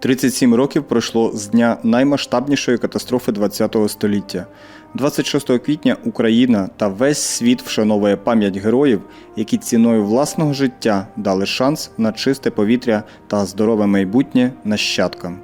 37 років пройшло з дня наймасштабнішої катастрофи ХХ століття. 26 квітня Україна та весь світ вшановує пам'ять героїв, які ціною власного життя дали шанс на чисте повітря та здорове майбутнє нащадкам.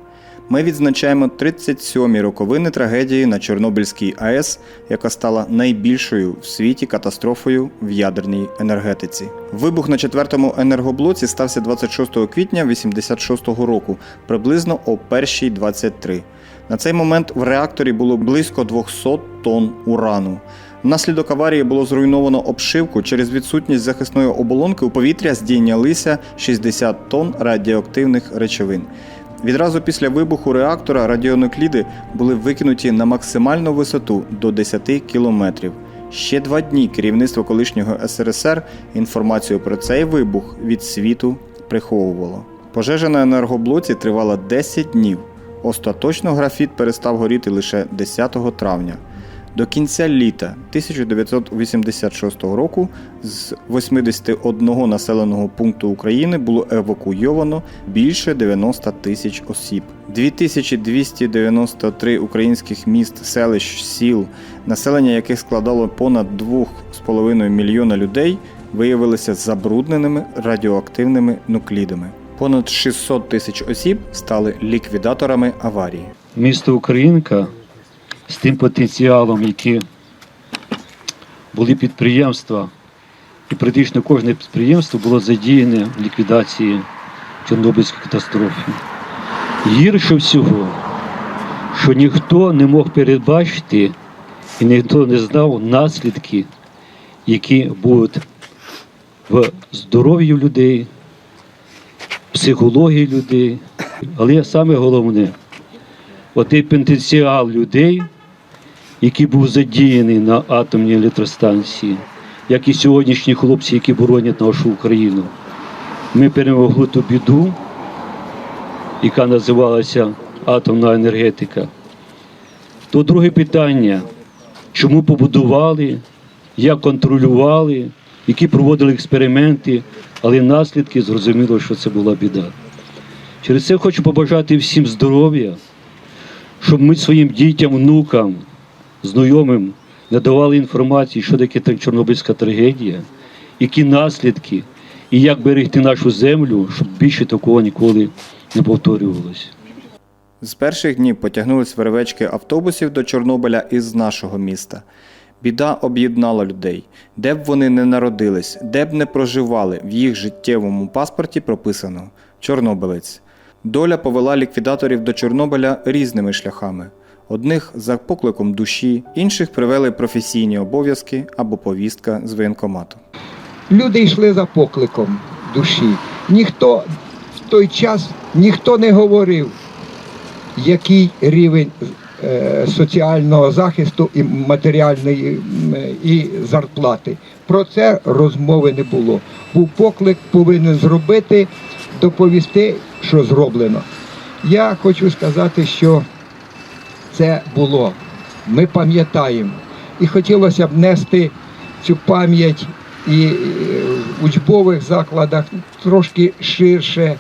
Ми відзначаємо 37-мі роковини трагедії на Чорнобильській АЕС, яка стала найбільшою в світі катастрофою в ядерній енергетиці. Вибух на четвертому енергоблоці стався 26 квітня 86-го року, приблизно о 1.23. На цей момент в реакторі було близько 200 тонн урану. Внаслідок аварії було зруйновано обшивку. Через відсутність захисної оболонки у повітря здійнялися 60 тонн радіоактивних речовин. Відразу після вибуху реактора радіонукліди були викинуті на максимальну висоту до 10 кілометрів. Ще два дні керівництво колишнього СРСР інформацію про цей вибух від світу приховувало. Пожежа на енергоблоці тривала 10 днів. Остаточно графіт перестав горіти лише 10 травня. До кінця літа 1986 року з 81 населеного пункту України було евакуйовано більше 90 тисяч осіб. 2293 українських міст, селищ, сіл, населення яких складало понад 2,5 мільйона людей, виявилися забрудненими радіоактивними нуклідами. Понад 600 тисяч осіб стали ліквідаторами аварії. місто Українка з тим потенціалом, які були підприємства, і практично кожне підприємство було задіяне в ліквідації Чорнобильської катастрофи. Гірше всього, що ніхто не мог передбачити і ніхто не знав наслідки, які будуть в здоров'ї людей, психології людей. Але саме головне, отей потенціал людей, який був задіяний на атомній електростанції, як і сьогоднішні хлопці, які боронять нашу Україну. Ми перемогли ту біду, яка називалася атомна енергетика. То друге питання, чому побудували, як контролювали, які проводили експерименти, але наслідки зрозуміло, що це була біда. Через це хочу побажати всім здоров'я, щоб ми своїм дітям, внукам, знайомим надавали інформацію, що таке та Чорнобильська трагедія, які наслідки і як берегти нашу землю, щоб більше такого ніколи не повторювалося. З перших днів потягнулись вервечки автобусів до Чорнобиля із нашого міста. Біда об'єднала людей, де б вони не народились, де б не проживали, в їх життєвому паспорті прописано Чорнобилець. Доля повела ліквідаторів до Чорнобиля різними шляхами. Одних за покликом душі, інших привели професійні обов'язки або повістка з воєнкомату. Люди йшли за покликом душі. Ніхто в той час ніхто не говорив, який рівень е, соціального захисту і матеріальної і зарплати. Про це розмови не було. Був поклик, повинен зробити, доповісти, що зроблено. Я хочу сказати, що це було. Ми пам'ятаємо. І хотілося б нести цю пам'ять і е, в учбових закладах трошки ширше,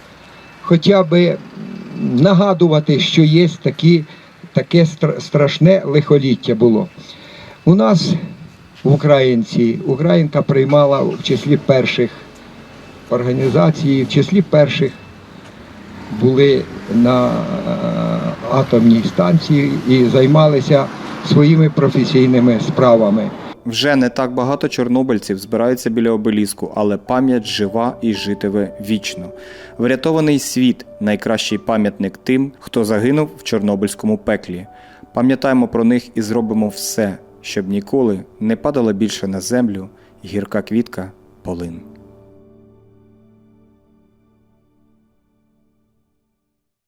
хоча б нагадувати, що є такі, таке стра- страшне лихоліття було. У нас в Українці Українка приймала в числі перших організацій, в числі перших були на е, атомній станції і займалися своїми професійними справами. Вже не так багато чорнобильців збираються біля обеліску, але пам'ять жива і житиме вічно. Врятований світ найкращий пам'ятник тим, хто загинув в Чорнобильському пеклі. Пам'ятаємо про них і зробимо все, щоб ніколи не падала більше на землю гірка квітка полин.